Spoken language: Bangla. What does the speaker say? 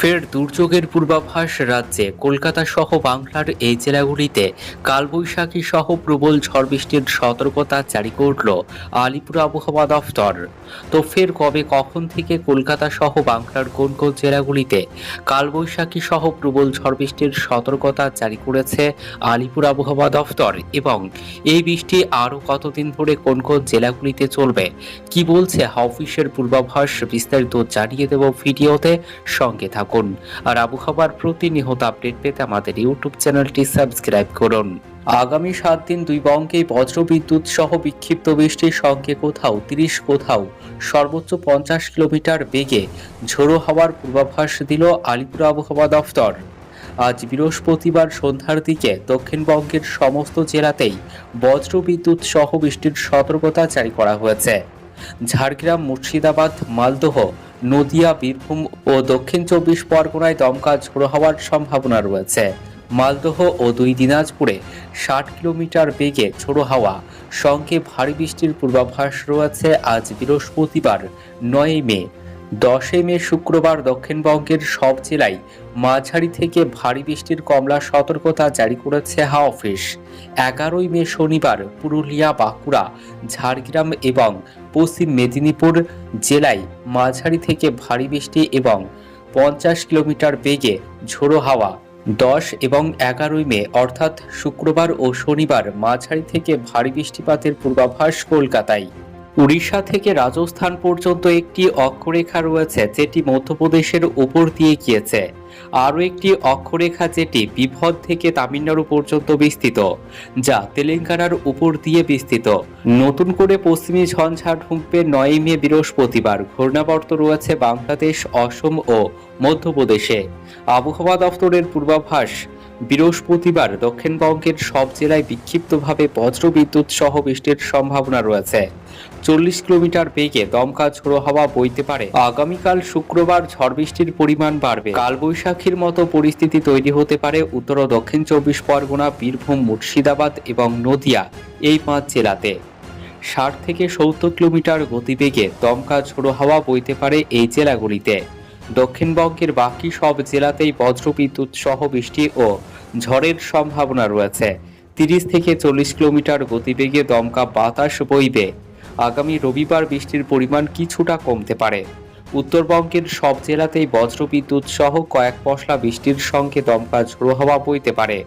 ফের দুর্যোগের পূর্বাভাস রাজ্যে। কলকাতা সহ বাংলার এই জেলাগুলিতে কালবৈশাখী সহ প্রবল ঝড় বৃষ্টির সতর্কতা জারি করল আলিপুর আবহাওয়া দফতর। তো ফের কবে, কখন থেকে কলকাতা সহ বাংলার কোন কোন জেলাগুলিতে কালবৈশাখী সহ প্রবল ঝড় বৃষ্টির সতর্কতা জারি করেছে আলিপুর আবহাওয়া দফতর এবং এই বৃষ্টি আরও কতদিন ধরে কোন কোন জেলাগুলিতে চলবে, কি বলছে অফিসের পূর্বাভাস বিস্তারিত জানিয়ে দেব ভিডিওতে। সঙ্গে থাকুন। আর আবহাওয়ার প্রতিনিয়ত আপডেট পেতে আমাদের ইউটিউব চ্যানেলটি সাবস্ক্রাইব করুন। আগামী সাত দিন দুই বঙ্গে বজ্রবিদ্যুৎ সহ বিক্ষিপ্ত বৃষ্টির সঙ্গে কোথাও তিরিশ, কোথাও সর্বোচ্চ পঞ্চাশ কিলোমিটার বেগে ঝোড়ো হওয়ার পূর্বাভাস দিল আলিপুর আবহাওয়া দফতর। আজ বৃহস্পতিবার সন্ধ্যার দিকে দক্ষিণবঙ্গের সমস্ত জেলাতেই বজ্রবিদ্যুৎ সহ বৃষ্টির সতর্কতা জারি করা হয়েছে। ঝাড়গ্রাম, মুর্শিদাবাদ, মালদহ নদিয়া, বীরভূম ও দক্ষিণ চব্বিশ পরগনায় দমকা ঝোড়ো হওয়ার সম্ভাবনা রয়েছে। মালদহ ও দুই দিনাজপুরে ষাট কিলোমিটার বেগে ঝোড়ো হাওয়া। সঙ্গে ভারী বৃষ্টির পূর্বাভাস রয়েছে আজ বৃহস্পতিবার নয় মে। দশই মে শুক্রবার দক্ষিণবঙ্গের সব জেলায় মাঝারি থেকে ভারী বৃষ্টির কমলা সতর্কতা জারি করেছে হাওয়া অফিস। এগারোই মে শনিবার পুরুলিয়া, বাঁকুড়া, ঝাড়গ্রাম এবং পশ্চিম মেদিনীপুর জেলায় মাঝারি থেকে ভারী বৃষ্টি এবং পঞ্চাশ কিলোমিটার বেগে ঝোড়ো হাওয়া। দশ এবং এগারোই মে, অর্থাৎ শুক্রবার ও শনিবার মাঝারি থেকে ভারী বৃষ্টিপাতের পূর্বাভাস কলকাতায়। উড়িষ্যা থেকে রাজস্থান পর্যন্ত একটি অক্ষরেখা রয়েছে যেটি মধ্যপ্রদেশের উপর দিয়ে গিয়েছে। আরও একটি অক্ষরেখা যেটি বিভদ থেকে তামিলনাড়ু পর্যন্ত বিস্তৃত, যা তেলেঙ্গানার উপর দিয়ে বিস্তৃত। নতুন করে পশ্চিমী ঝঞ্ঝা ঢুকবে নয় মে বৃহস্পতিবার ঘূর্ণাবর্ত রয়েছে বাংলাদেশ, অসম ও মধ্যপ্রদেশে। আবহাওয়া দফতরের পূর্বাভাস বৃহস্পতিবার দক্ষিণবঙ্গের সব জেলায় বিক্ষিপ্তভাবে বজ্রবিদ্যুৎ সহ বৃষ্টির সম্ভাবনা রয়েছে। চল্লিশ কিলোমিটার বেগে দমকা ঝোড়ো হাওয়া বইতে পারে। আগামীকাল শুক্রবার ঝড় বৃষ্টির পরিমাণ বাড়বে। কালবৈশাখীর মতো পরিস্থিতি তৈরি হতে পারে উত্তর ও দক্ষিণ চব্বিশ পরগনা, বীরভূম, মুর্শিদাবাদ এবং নদিয়া এই পাঁচ জেলাতে। ষাট থেকে সত্তর কিলোমিটার গতিবেগে দমকা ঝোড়ো হাওয়া বইতে পারে এই জেলাগুলিতে। দক্ষিণবঙ্গের বাকি সব জেলাতেই বজ্রবিদ্যুৎ সহ বৃষ্টি ও ঝড়ের সম্ভাবনা রয়েছে। তিরিশ থেকে চল্লিশ কিলোমিটার গতিবেগে দমকা বাতাস বইবে। আগামী রবিবার বৃষ্টির পরিমাণ কিছুটা কমতে পারে। উত্তরবঙ্গের সব জেলাতেই বজ্রবিদ্যুৎ সহ কয়েক পশলা বৃষ্টির সঙ্গে দমকা ঝোড়ো হওয়া বইতে পারে।